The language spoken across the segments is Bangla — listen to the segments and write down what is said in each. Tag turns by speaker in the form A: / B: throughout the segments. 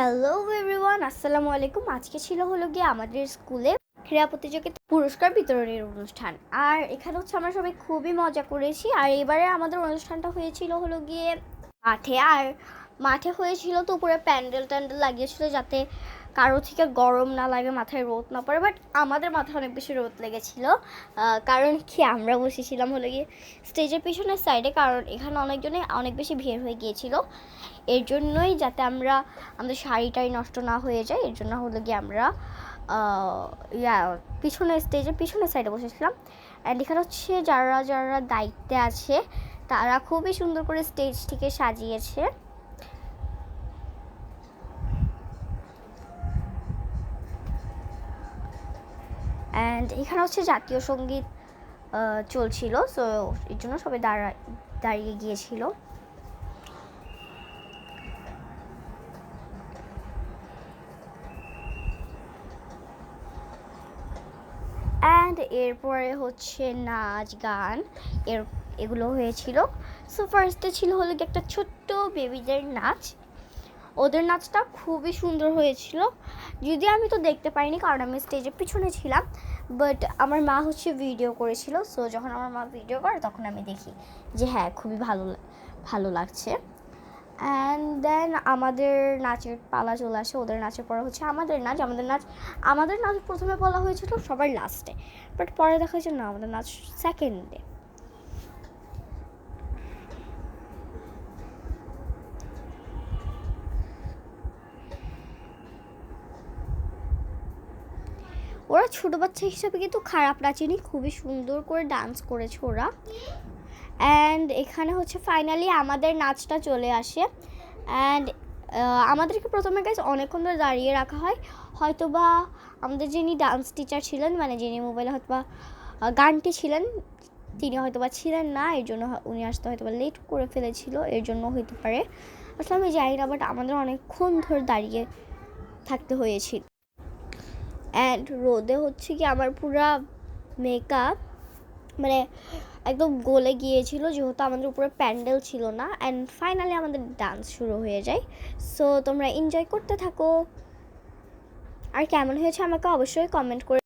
A: হ্যালো এভরিওয়ান আসসালামু আলাইকুম। আজকে ছিল হলো গিয়ে আমাদের স্কুলে ক্রীড়া প্রতিযোগিতা পুরস্কার বিতরণের অনুষ্ঠান। আর এখানে হচ্ছে আমরা সবাই খুবই মজা করেছি। আর এবারে আমাদের অনুষ্ঠানটা হয়েছিল হলো গিয়ে মাঠে। আর মাঠে হয়েছিল তো উপরে প্যান্ডেল ট্যান্ডেল লাগিয়েছিল যাতে কারও থেকে গরম না লাগে, মাথায় রোদ না পড়ে বাট আমাদের মাথায় অনেক বেশি রোদ লেগেছিল। কারণ কি, আমরা বসেছিলাম হলো গিয়ে স্টেজের পিছনের সাইডে কারণ এখানে অনেকজনে অনেক বেশি ভিড় হয়ে গিয়েছিল। এর জন্যই যাতে আমরা, আমাদের শাড়িটাই নষ্ট না হয়ে যায়, এর জন্য হলো গিয়ে আমরা ইয়া পিছনে স্টেজের পিছনের সাইডে বসেছিলাম। অ্যান্ড এখানে হচ্ছে যারা যারা দায়িত্বে আছে, তারা খুবই সুন্দর করে স্টেজটিকে সাজিয়েছে। অ্যান্ড এখানে হচ্ছে জাতীয় সংগীত চলছিল। সো এর জন্য সবাই দাঁড়া দাঁড়িয়ে গিয়েছিল। অ্যান্ড এরপরে হচ্ছে নাচ, গান, এর, এগুলো হয়েছিল। সো ফার্স্টে ছিল হলো একটা ছোট্ট বেবিদের নাচ। ওদের নাচটা খুবই সুন্দর হয়েছিল। যদি আমি তো দেখতে পাইনি, কারণ আমি স্টেজের পিছনে ছিলাম। বাট আমার মা হচ্ছে ভিডিও করেছিল সো যখন আমার মা ভিডিও করে, তখন আমি দেখি যে হ্যাঁ খুবই ভালো ভালো লাগছে। অ্যান্ড দেন আমাদের নাচের পালা চলে আসে, ওদের নাচের পরে হচ্ছে আমাদের নাচ আমাদের নাচ আমাদের নাচ প্রথমে বলা হয়েছিল সবার লাস্টে বাট পরে দেখা যাচ্ছে না, আমাদের নাচ সেকেন্ডে ওরা ছোটো বাচ্চা হিসাবে কিন্তু খারাপ নাচেনি খুবই সুন্দর করে ডান্স করেছে ওরা। অ্যান্ড এখানে হচ্ছে ফাইনালি আমাদের নাচটা চলে আসে। অ্যান্ড আমাদেরকে প্রথমে গাইজ অনেকক্ষণ ধরে দাঁড়িয়ে রাখা হয়। হয়তো বা আমাদের যিনি ডান্স টিচার ছিলেন মানে যিনি মোবাইলে হয়তো বা গানটি ছিলেন, তিনি হয়তো বা ছিলেন না, এর জন্য উনি আসতে হয়তো বা লেট করে ফেলেছিল, এর জন্য হতে পারে। আসলে আমি জানি না বাট আমাদের অনেকক্ষণ ধরে দাঁড়িয়ে থাকতে হয়েছিল। অ্যান্ড রোদে হচ্ছে কি আমার পুরা মেকআপ মানে একদম গলে গিয়েছিল, যেহেতু আমাদের উপরে প্যান্ডেল ছিল না। অ্যান্ড ফাইনালি আমাদের ডান্স শুরু হয়ে যায়। সো তোমরা এনজয় করতে থাকো। আর কেমন হয়েছে আমাকে অবশ্যই কমেন্ট করে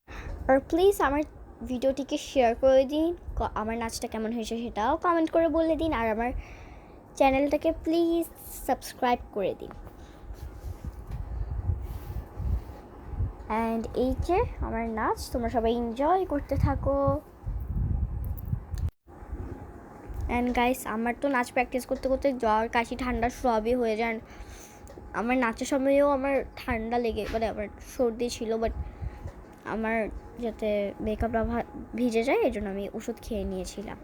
A: আর প্লিজ আমার ভিডিওটিকে শেয়ার করে দিন। আমার নাচটা কেমন হয়েছে সেটাও কমেন্ট করে বলে দিন। আর আমার চ্যানেলটাকে প্লিজ সাবস্ক্রাইব করে দিন। অ্যান্ড এই যে আমার নাচ, তোমরা সবাই এনজয় করতে থাকো। অ্যান্ড গাইস আমার তো নাচ প্র্যাকটিস করতে করতে জ্বর, কাশি, ঠান্ডা সবই হয়ে যান আমার নাচের সময়েও আমার ঠান্ডা লেগে মানে আমার সর্দি ছিল বাট আমার যাতে মেকআপটা ভিজে যায় এই জন্য আমি ওষুধ খেয়ে নিয়েছিলাম।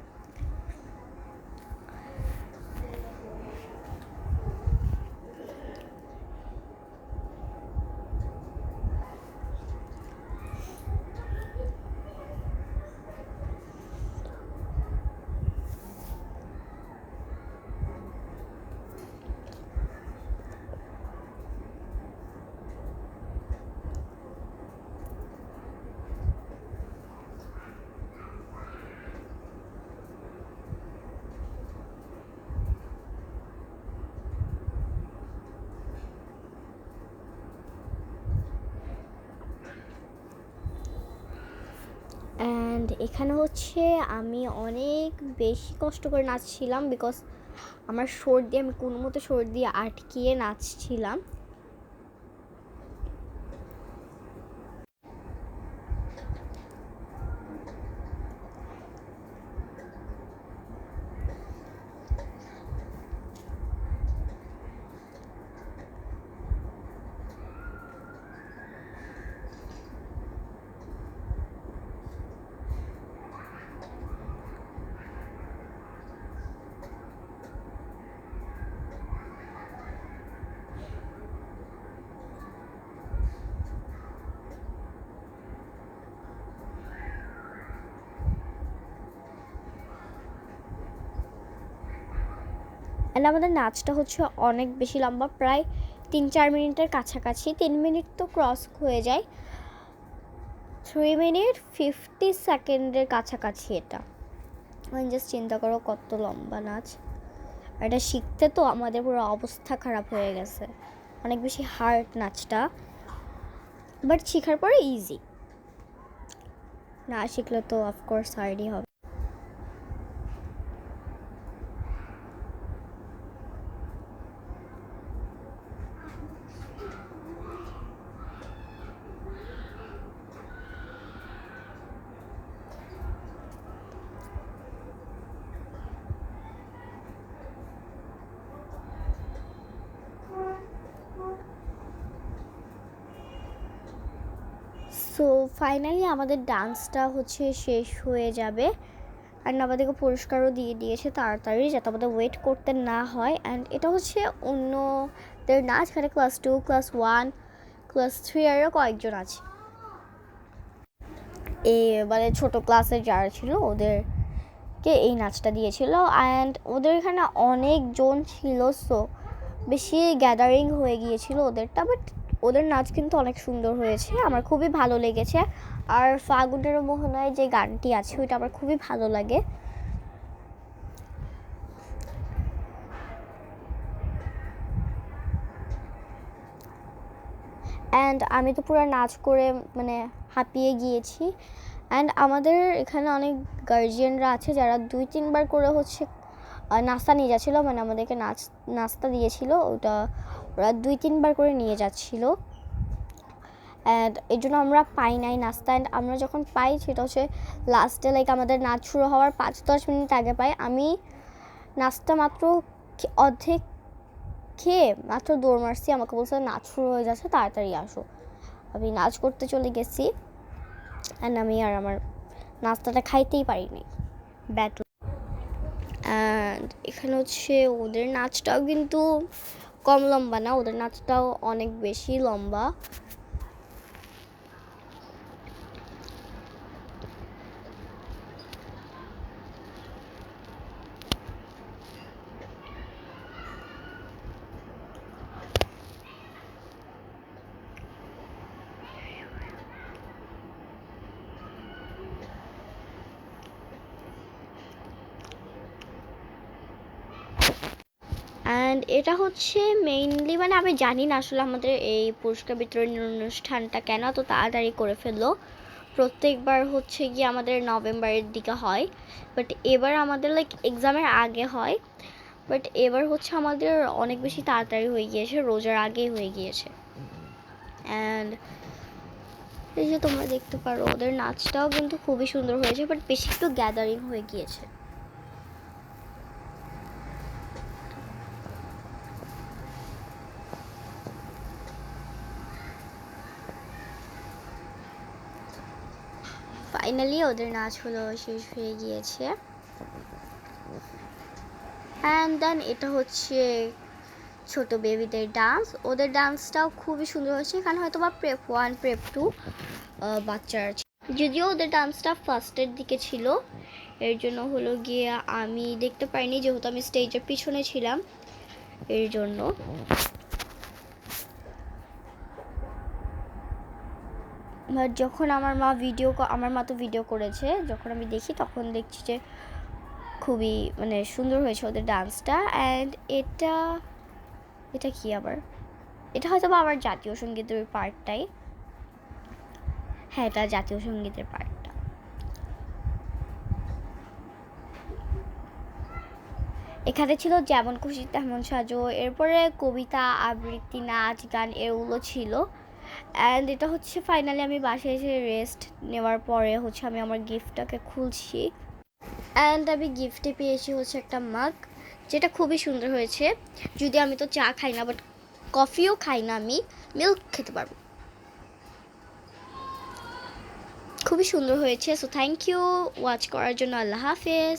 A: অ্যান্ড এখানে হচ্ছে আমি অনেক বেশি কষ্ট করে নাচছিলাম বিকজ আমার সর্দি, আমি কোনো মতো সর্দি আটকিয়ে নাচছিলাম। অ্যান্ড আমাদের নাচটা হচ্ছে অনেক বেশি লম্বা, প্রায় তিন চার মিনিটের কাছাকাছি। তিন মিনিট তো ক্রস হয়ে যায়। থ্রি মিনিট ফিফটি সেকেন্ডের কাছাকাছি এটা। জাস্ট চিন্তা করো কত লম্বা নাচ। এটা শিখতে তো আমাদের পুরো অবস্থা খারাপ হয়ে গেছে। অনেক বেশি হার্ড নাচটা। বাট শেখার পরে ইজি না শিখলে তো অফকোর্স হার্ডই হবে। সো ফাইনালি আমাদের ডান্সটা হচ্ছে শেষ হয়ে যাবে। অ্যান্ড আমাদেরকে পুরস্কারও দিয়ে দিয়েছে তাড়াতাড়ি, যাতে আমাদের ওয়েট করতে না হয়। অ্যান্ড এটা হচ্ছে অন্যদের নাচ এখানে class two class one class three আরও কয়েকজন আছে। এই মানে ছোটো ক্লাসের যারা ছিল, ওদেরকে এই নাচটা দিয়েছিল। অ্যান্ড ওদের এখানে অনেকজন ছিল সো বেশি গ্যাদারিং হয়ে গিয়েছিল ওদেরটা বাট ওদের নাচ কিন্তু অনেক সুন্দর হয়েছে, আমার খুবই ভালো লেগেছে। আর ফাগুনের মোহনায় যে গানটি আছে, ওইটা আমার খুবই ভালো লাগে। অ্যান্ড আমি তো পুরো নাচ করে মানে হাঁপিয়ে গিয়েছি। অ্যান্ড আমাদের এখানে অনেক গার্জিয়ানরা আছে, যারা দুই তিনবার করে হচ্ছে নাস্তা নিয়ে যাচ্ছিল মানে আমাদেরকে নাচ, নাস্তা দিয়েছিল, ওটা ওরা দুই তিনবার করে নিয়ে যাচ্ছিল। অ্যান্ড এই জন্য আমরা পাই নাই নাস্তা। অ্যান্ড আমরা যখন পাই, সেটা হচ্ছে লাস্টে লাইক আমাদের নাচ শুরু হওয়ার পাঁচ দশ মিনিট আগে পাই। আমি নাচটা মাত্র অর্ধেক খেয়ে মাত্র দৌড় মারছি। আমাকে বলছে, নাচ শুরু হয়ে যাচ্ছে, তাড়াতাড়ি আসো। আমি নাচ করতে চলে গেছি। অ্যান্ড আমি আর আমার নাস্তাটা খাইতেই পারিনি। ব্যাট অ্যান্ড এখানে হচ্ছে ওদের নাচটাও কিন্তু কম লম্বা না ওদের নাচটাও অনেক বেশি লম্বা। অ্যান্ড এটা হচ্ছে মেইনলি মানে আমি জানি না আসলে আমাদের এই পুরস্কার বিতরণের অনুষ্ঠানটা কেন এত তাড়াতাড়ি করে ফেলল। প্রত্যেকবার হচ্ছে গিয়ে আমাদের নভেম্বরের দিকে হয় বাট এবার আমাদের লাইক এক্সামের আগে হয় বাট এবার হচ্ছে আমাদের অনেক বেশি তাড়াতাড়ি হয়ে গিয়েছে, রোজার আগেই হয়ে গিয়েছে। অ্যান্ড এই যে তোমরা দেখতে পারো, ওদের নাচটাও কিন্তু খুবই সুন্দর হয়েছে বাট বেশি একটু গ্যাদারিং হয়ে গিয়েছে। ফাইনালি ওদের নাচ হলো, শেষ হয়ে গিয়েছে। অ্যান্ড দেন এটা হচ্ছে ছোট বেবিদের ডান্স ওদের ডান্সটাও খুবই সুন্দর হয়েছে। এখানে হয়তো বা প্রেপ ওয়ান প্রেপ টু বাচ্চার। যদিও ওদের ডান্সটা ফার্স্টের দিকে ছিল, এর জন্য হলো গিয়ে আমি দেখতে পাইনি, যেহেতু আমি স্টেজের পিছনে ছিলাম, এর জন্য। যখন আমার মা ভিডিও আমার মা তো ভিডিও করেছে, যখন আমি দেখি তখন দেখছি যে খুবই মানে সুন্দর হয়েছে ওদের ডান্সটা অ্যান্ড এটা এটা কি আবার? এটা হয়তো বা আমার জাতীয় সঙ্গীতের পার্টটাই হ্যাঁ এটা জাতীয় সঙ্গীতের পার্টটা এখানে ছিল যেমন খুশি তেমন সাজো, এরপরে কবিতা, আবৃত্তি, নাচ, গান, এগুলো ছিল। অ্যান্ড এটা হচ্ছে ফাইনালি আমি বাসায় এসে রেস্ট নেওয়ার পরে হচ্ছে আমি আমার গিফটটাকে খুলছি। অ্যান্ড আমি গিফটে পেয়েছি হচ্ছে একটা মাগ যেটা খুবই সুন্দর হয়েছে। যদি আমি তো চা খাই না বাট কফিও খাই না আমি মিল্ক খেতে পারব। খুবই সুন্দর হয়েছে। সো থ্যাংক ইউ ওয়াচ করার জন্য আল্লাহ হাফেজ।